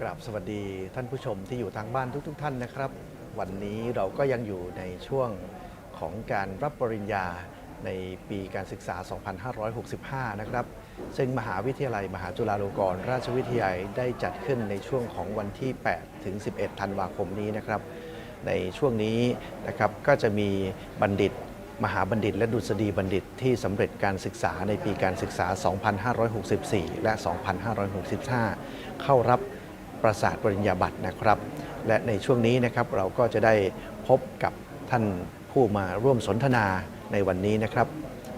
กราบสวัสดีท่านผู้ชมที่อยู่ทางบ้านทุกๆทท่านนะครับ วันนี้เราก็ยังอยู่ในช่วงของการรับปริญญาในปีการศึกษา 2565 นะครับ ซึ่งมหาวิทยาลัยมหาจุฬาลงกรณราชวิทยาลัยได้จัดขึ้นในช่วงของวันที่ 8 ถึง 11 ธันวาคมนี้นะครับ ในช่วงนี้นะครับก็จะมีบัณฑิต มหาบัณฑิต และดุษฎีบัณฑิตที่สำเร็จการศึกษาในปีการศึกษา 2564 และ 2565 เข้ารับ ประสาทปริญญาบัตรนะครับ และในช่วงนี้นะครับเราก็จะได้พบกับท่านผู้มาร่วมสนทนาในวันนี้นะครับ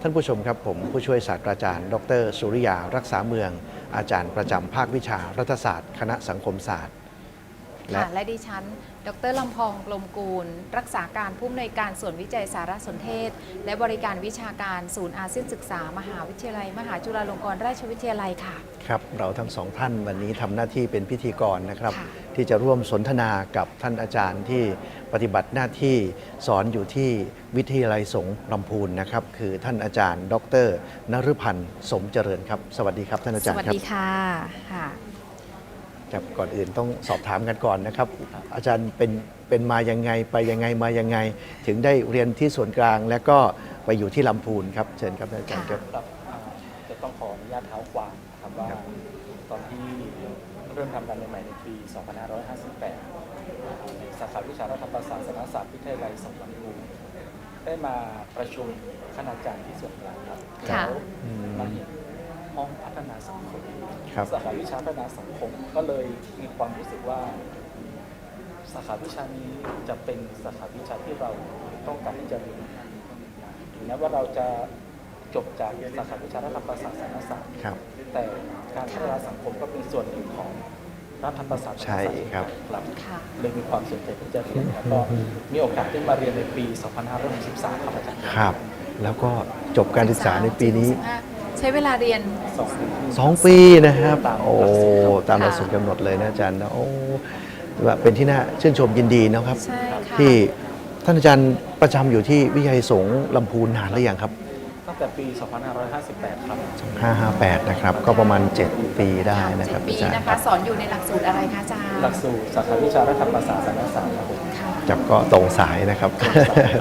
ท่านผู้ชมครับผมผู้ช่วยศาสตราจารย์ ดร สุริยารักษาเมือง อาจารย์ประจำภาควิชารัฐศาสตร์ คณะสังคมศาสตร์ และค่ะและดิฉัน ดรลำพองกลมกูล รักษาการผู้อำนวยการส่วนวิจัยสารสนเทศ และบริการวิชาการศูนย์อาเซียนศึกษา มหาวิทยาลัย มหาจุฬาลงกรณราชวิทยาลัยค่ะ ครับ เราทั้งสองท่านวันนี้ทำหน้าที่เป็นพิธีกรนะครับค่ะที่จะร่วมสนทนากับท่านอาจารย์ที่ปฏิบัติหน้าที่สอนอยู่ที่วิทยาลัยสงฆ์ลำพูนนะครับ คือท่านอาจารย์ ดรนฤพันธ์สมเจริญครับ สวัสดีครับท่านอาสจารย์วัสครับดีค่ะ ค่ะครับก่อนอื่นต้องสอบถามกันก่อนนะครับ อาจารย์เป็นเป็นมายังไงไปยังไงมายังไง ถึงได้เรียนที่ส่วนกลางและก็ไปอยู่ที่ลำพูนครับเชิญครับท่านอาจารย์ครับ ครับอ่าจะต้องขออนุญาตเท้าความนะครับว่าครับ ตอนที่เริ่มทำการใหม่ๆในปี 2558ในสาขาวิชารัฐประศาสนศาสตร์วิทยาลัยสงขลาภูมิได้มาประชุมคณาจารย์ที่ส่วนกลางครับค่ะ แล้วอืม มาเห็น ห้องพัฒนาสังคมครับ สาขาวิชาพัฒนาสังคมก็เลยมีความรู้สึกว่า สาขาวิชานี้จะเป็นสาขาวิชาที่เราต้องการที่จะเรียนถึงแม้ว่าเราจะจบจากสาขาวิชารัฐประศาสนศาสตร์ ครับ แต่การพัฒนาสังคมก็เป็นส่วนหนึ่งของรัฐประศาสนศาสตร์ใช่ครับครับค่ะ เลยมีความสนใจที่จะเรียนแล้วก็มีโอกาสได้มาเรียนในปี 2563 ครับอาจารย์ ครับ แล้วก็จบการศึกษาในปีนี้ ใช้เวลาเรียน สองปีสองปีนะครับตามโอ้หลักสูตรครับตามหลักสูตรกำหนดเลยนะอาจารย์นะโอ้ว่าเป็นที่น่าชื่นชมยินดีนะครับ ใช่ค่ะ ที่ท่านอาจารย์ประจำอยู่ที่วิทยาลัยสงฆ์ลำพูนนานหรือยังครับ ตั้งแต่ปี 2558 ครับ 558 นะครับ ก็ประมาณ 7 ปีได้นะครับเจ็ดปีอาจารย์นะคคะรับสอนอยู่ในหลักสูตรอะไรคะอาจารย์หลักสูตรสาขาวิชารัฐประศาสนศาสตร์ครับผมค่ะจับก็ตรงสายนะครับ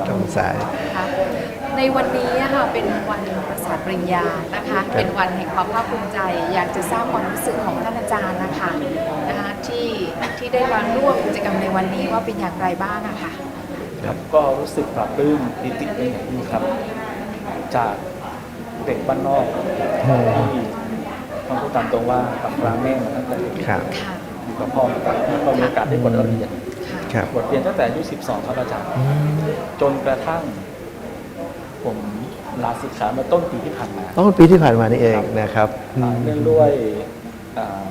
ตรงสายค่ะ ในวันนี้อะค่ะเป็นวันประสาทปริญญานะคะ เป็นวันแห่งความภาคภูมิใจ อยากจะทราบความรู้สึกของท่านอาจารย์นะคะนะคะที่ที่ได้มาร่วมกิจกรรมในวันนี้ว่าเป็นอย่างไรบ้างอะค่ะครับก็รู้สึกปลาบปลื้มปิติเป็นอย่างยิ่งครับ จากเด็กบ้านนอกที่ต้องพูดตามตรงว่ากับพระแม่มาตั้งแต่เด็กครับค่ะอยู่กับพ่อมาตั้งแต่ก็มีโอกาสได้บทเรียนค่ะครับบทเรียนตั้งแต่อายุ 12 ครับอาจารย์อืมจนกระทั่ง ผมลาสิกขาเมื่อต้นปีที่ผ่านมาต้องปีที่ผ่านมานี่เองนะครับอือ่ามเนื่องด้วยอ่า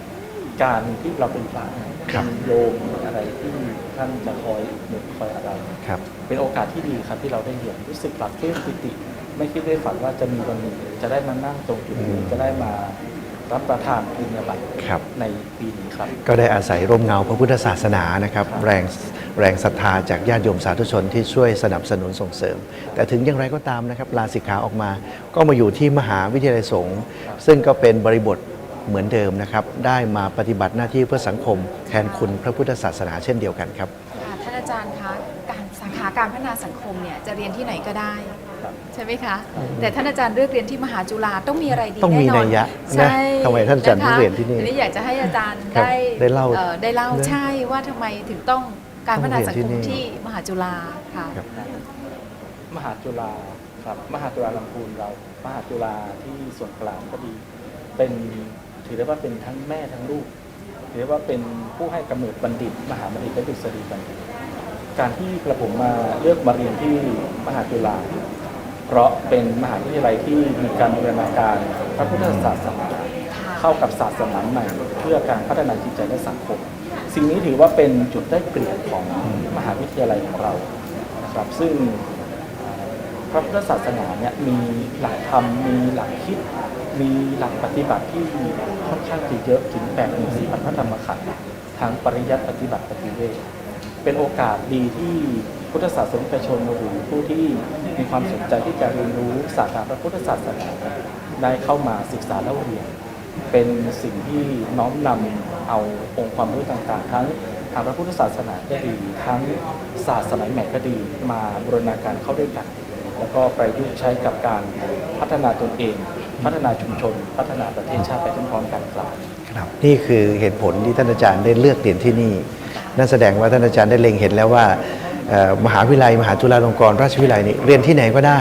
การที่เราเป็นพระเนี่ยครับมีโยมมีอะไรที่ท่านจะคอยหนุนคอยอะไรครับเป็นโอกาสที่ดีครับที่เราได้เรียนรู้สึกปลาบปลื้มปิติ ไม่คิดได้ฝันว่าจะมีวันหนึ่งจะได้มานั่งตรงจุดนี้อืมจะได้มา รับประทานปริญญาบัตรครับในปีนี้ครับ ก็ได้อาศัยร่มเงาพระพุทธศาสนานะครับครับ แรงแรงศรัทธาจากญาติโยมสาธุชนที่ช่วยสนับสนุนส่งเสริม แต่ถึงอย่างไรก็ตามนะครับลาสิกขาออกมา ก็มาอยู่ที่มหาวิทยาลัยสงฆ์ซึ่งก็เป็นบริบทเหมือนเดิมนะครับ ได้มาปฏิบัติหน้าที่เพื่อสังคมแทนคุณพระพุทธศาสนาเช่นเดียวกันครับค่ะท่านอาจารย์คะการสาขาการพัฒนาสังคมเนี่ยจะเรียนที่ไหนก็ได้ครับ ใช่ไหมคะ แต่ท่านอาจารย์เลือกเรียนที่มหาจุฬาต้องมีอะไรดีต้องมีแน่นอนนัยยะนะใช่ทำไมท่านอาจารย์ถึงเรียนที่นี่ทีนี้อยากจะให้อาจารย์ครับได้ได้เล่าอ่อได้เล่านะใช่ว่าทำไมถึงต้องการพัฒนาสังคต้องมเรียนที่นี่ที่มหาจุฬาค่ะครับมหาจุฬาครับมหาจุฬาลำพูนเรา มหาจุฬาที่ส่วนกลางก็ดีเป็นถือได้ว่าเป็นทั้งแม่ทั้งลูกถือได้ว่าเป็นผู้ให้กำเนิดบัณฑิต มหาบัณฑิตและดุษฎีบัณฑิต การที่กระผมมาเลือกมาเรียนที่มหาจุฬา เพราะเป็นมหาวิทยาลัยที่มีการบูรณาการพระพุทธศาสนาเข้ากับศาสนาใหม่ เพื่อการพัฒนาจิตใจและสังคม สิ่งนี้ถือว่าเป็นจุดได้เปลี่ยนของมหาวิทยาลัยของเรานะครับซึ่งพระพุทธศาสนาเนี่ยมีหลักธรรมมีหลักคิด มีหลักปฏิบัติที่ค่อนข้างจะเยอะถึงแปดหนึ่งสี่พันพระธรรมขันธ์ทางปริยัติปฏิบัติปฏิเวทเป็นโอกาสดีที่ พุทธศาสนิกชนหรือผู้ที่มีความสนใจที่จะเรียนรู้ศาสนาพระพุทธศาสนาได้เข้ามาศึกษาและเรียน เป็นสิ่งที่น้อมนำเอาองค์ความรู้ต่างๆ ทั้งทางพระพุทธศาสนาก็ดี ทั้งศาสตร์สมัยใหม่ก็ดีมาบูรณาการเข้าด้วยกัน แล้วก็ประยุกต์ใช้กับการพัฒนาตนเอง พัฒนาชุมชน พัฒนาประเทศชาติไปพร้อมๆกันครับครับนี่คือเหตุผลที่ท่านอาจารย์ได้เลือกเรียนที่นี่ นั่นแสดงว่าท่านอาจารย์ได้เล็งเห็นแล้วว่า มหาวิทยาลัย มหาจุฬาลงกรณราชวิทยาลัยนี่เรียนที่ไหนก็ได้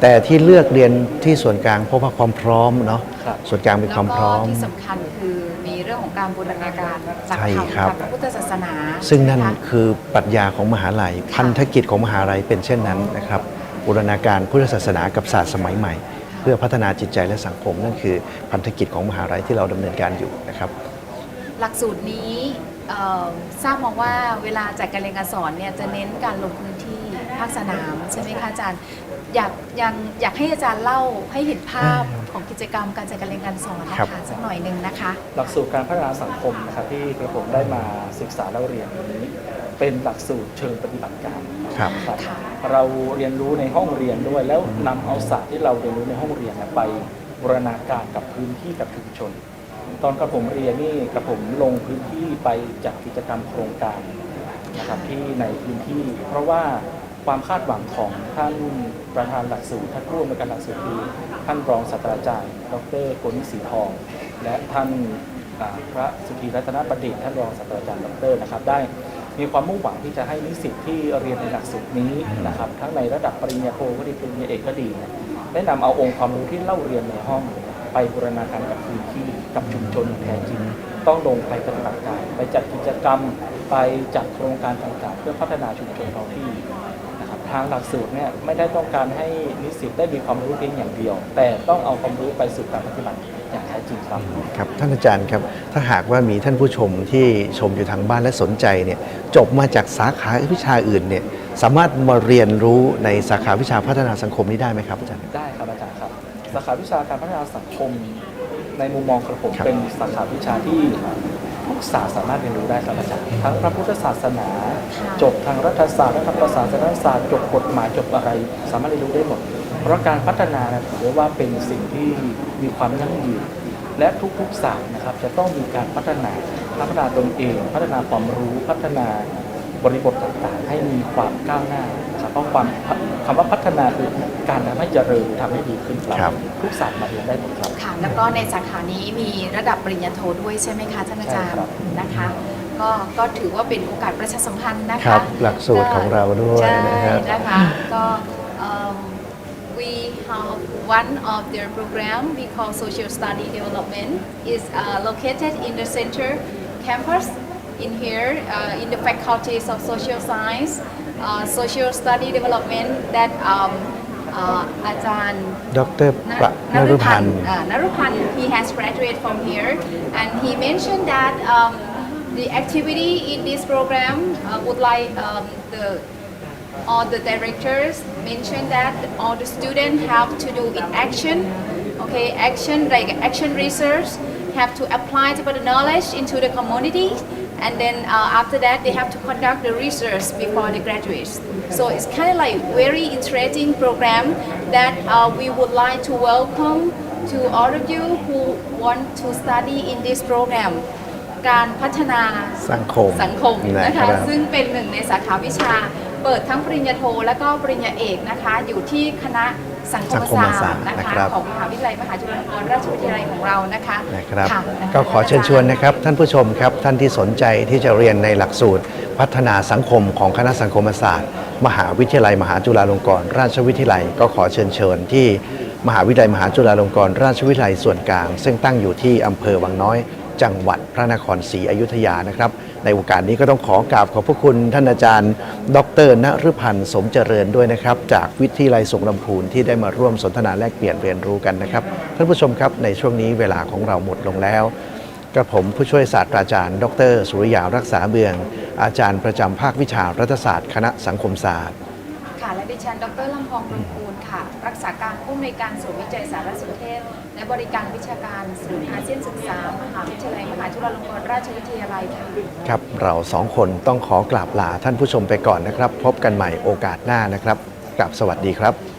แต่ที่เลือกเรียนที่ส่วนกลางเพราะว่าความพร้อมเนาะครับส่วนกลางมีความพร้อม แล้วก็ที่สำคัญคือมีเรื่องของการบูรณาการหลักใช่ธรรมครับ กับพระพุทธศาสนาซึ่งนั่นะคะ คือปรัชญาของมหาลัย พันธกิจของมหาลัยเป็นเช่นนั้นนะครับบูรณาการพุทธศาสนากับศาสตร์สมัยใหม่ เพื่อพัฒนาจิตใจและสังคม นั่นคือพันธกิจของมหาลัยที่เราดำเนินการอยู่นะครับ หลักสูตรนี้ เอ่อทราบมาว่าเวลาจัดการเรียนการสอนเนี่ยจะเน้นการลงพื้นที่ภาคสนามใช่ไหมคะอาจารย์อยากยังอยากให้อาจารย์เล่าให้เห็นภาพของกิจกรรมการจัดการเรียนการสอนนะครัคะบ สักหน่อยหนึ่งนะคะ หลักสูตรการพัฒนาสังคมนะครับที่กระผมได้มาศึกษาเล่าเรียนนี้ เป็นหลักสูตรเชิงปฏิบัติการครับ ครับค่ะ เราเรียนรู้ในห้องเรียนด้วย แล้วนำเอาศาสตร์ที่เราเรียนรู้ในห้องเรียนเนี่ยไปบูรณาการกับพื้นที่กับชุมชน ตอนกระผมเรียนนี่กระผมลงพื้นที่ไปจัดกิจกรรมโครงการนะครับที่ในพื้นที่ เพราะว่าความคาดหวังของท่านประธานหลักสูตรท่านผู้อำนวยการหลักสูตรคือท่านรองศาสตราจารย์ ดรโกนิศรีทอง และท่านพระสุธีรัตนประดิษฐ์ท่านรองศาสตราจารย์ดรนะครับได้มีความมุ่งหวังที่จะให้นิสิตที่เรียนในหลักสูตรนี้นะครับทั้งในระดับปริญญาโทก็ดีปริญญาเอกก็ดีเนี่ยได้นำเอาองค์ความรู้ที่เล่าเรียนในห้อง ไปบูรณาการกับพื้นที่กับชุมชนอย่างแท้จริง ต้องลงไปปฏิบัติการไปจัดกิจกรรม ไปจัดโครงการต่างๆ เพื่อพัฒนาชุมชนท้องที่นะครับทางหลักสูตรเนี่ยไม่ได้ต้องการให้นิสิตได้มีความรู้เพียงอย่างเดียว แต่ต้องเอาความรู้ไปสู่การปฏิบัติอย่างแท้จริงครับครับท่านอาจารย์ครับถ้าหากว่ามีท่านผู้ชมที่ชมอยู่ทางบ้านและสนใจเนี่ยจบมาจากสาขาวิชาอื่นเนี่ยสามารถมาเรียนรู้ในสาขาวิชาพัฒนาสังคมนี้ได้ไหมครับอาจารย์ได้ครับอาจารย์ครับ สาขาวิชาการพัฒนาสังคม ในมุมมองของผมครับเป็นสาขาวิชาที่ทุกศาสตร์สามารถเรียนรู้ได้ครับอาจารย์ทั้งพระพุทธศาสนาค่ะจบทางรัฐศาสตร์และทางประศาสนศาสตร์จบกฎหมายจบอะไร สามารถเรียนรู้ได้หมด เพราะการพัฒนานะถือได้ว่าเป็นสิ่งที่มีความยั่งยืนและทุกๆศาสตร์นะครับจะต้องมีการพัฒนาพัฒนาตนเอง พัฒนาความรู้พัฒนาบริบทต่างๆ ให้มีความก้าวหน้านะครับ เพราะความคำว่าพัฒนาคือการทำให้เจริญทำให้ดีขึ้นครับครับ ทุกศาสตร์มาเรียนได้หมดครับ ค่ะ แล้วก็ในสาขานี้มีระดับปริญญาโทด้วยใช่ไหมคะท่านอาจารใช่ย์ครับ นะคะ ก็ก็ถือว่าเป็นโอกาสประชาสัมพันธ์นะครัคะ บ หลักสูตรของเราด้วยใช่นะครับ นะคะก็เอิ่ม we have one of their program we call social study development is uh, located in the center campus in here uh, in the faculties of social science uh, social study development that um, uh, Ajahn Dr. Na- Narupan. uh, Narupan, he has graduated from here, and he mentioned that um, the activity in this program uh, would like um, the all the directors mentioned that all the students have to do in action, okay, action like action research, have to apply the knowledge into the community and then uh, after that they have to conduct the research before they graduate. So it's kind of like very interesting program that uh, we would like to welcome to all of you who want to study in this program การพัฒนา สังคม สังคม นะ นะ ครั คะ บ ซึ่งเป็นหนึ่งในสาขาวิชา เปิดทั้งปริญญาโท และก็ปริญญาเอกนะคะ อยู่ที่คณะ สังคมศาสตร์นะสังคมศาสตร์นะคะครับของมหาวิทยาลัยมหาจุฬาลงกรณราชวิทยาลัยของเรานะคะนะครับ ค่ะนะคะก็ขอเชิญชวนนะครับ ท่านผู้ชมครับ ท่านที่สนใจที่จะเรียนในหลักสูตร พัฒนาสังคมของคณะสังคมศาสตร์ มหาวิทยาลัย มหาจุฬาลงกรณราชวิทยาลัย ก็ขอเชิญเชิญที่มหาวิทยาลัยมหาจุฬาลงกรณราชวิทยาลัยส่วนกลาง ซึ่งตั้งอยู่ที่อำเภอวังน้อย จังหวัดพระนครศรีอยุธยานะครับ ในโอกาสนี้ก็ต้องขอกราบขอบพระคุณท่านอาจารย์ ดรณฤพันธ์สมเจริญด้วยนะครับ จากวิทยาลัยสงลำพูนที่ได้มาร่วมสนทนาแลกเปลี่ยนเรียนรู้กันนะครับท่านผู้ชมครับในช่วงนี้เวลาของเราหมดลงแล้วกระผมผู้ช่วยศาสตราจารย์ ดร สุริยารักษาเบือง อาจารย์ประจำภาควิชารัฐศาสตร์ คณะสังคมศาสตร์ ค่ะ และดิฉัน ดรลำพองบุญคูนค่ะ รักษาการผู้อำนวยการศูนย์วิจัยสารสนเทศ และบริการวิชาการศูนย์อาเซียนศึกษา มหาวิทยาลัยมหาจุฬาลงกรณราชวิทยาลัยค่ะ ครับ เราสองคนต้องขอกราบลาท่านผู้ชมไปก่อนนะครับ พบกันใหม่โอกาสหน้านะครับกราบสวัสดีครับ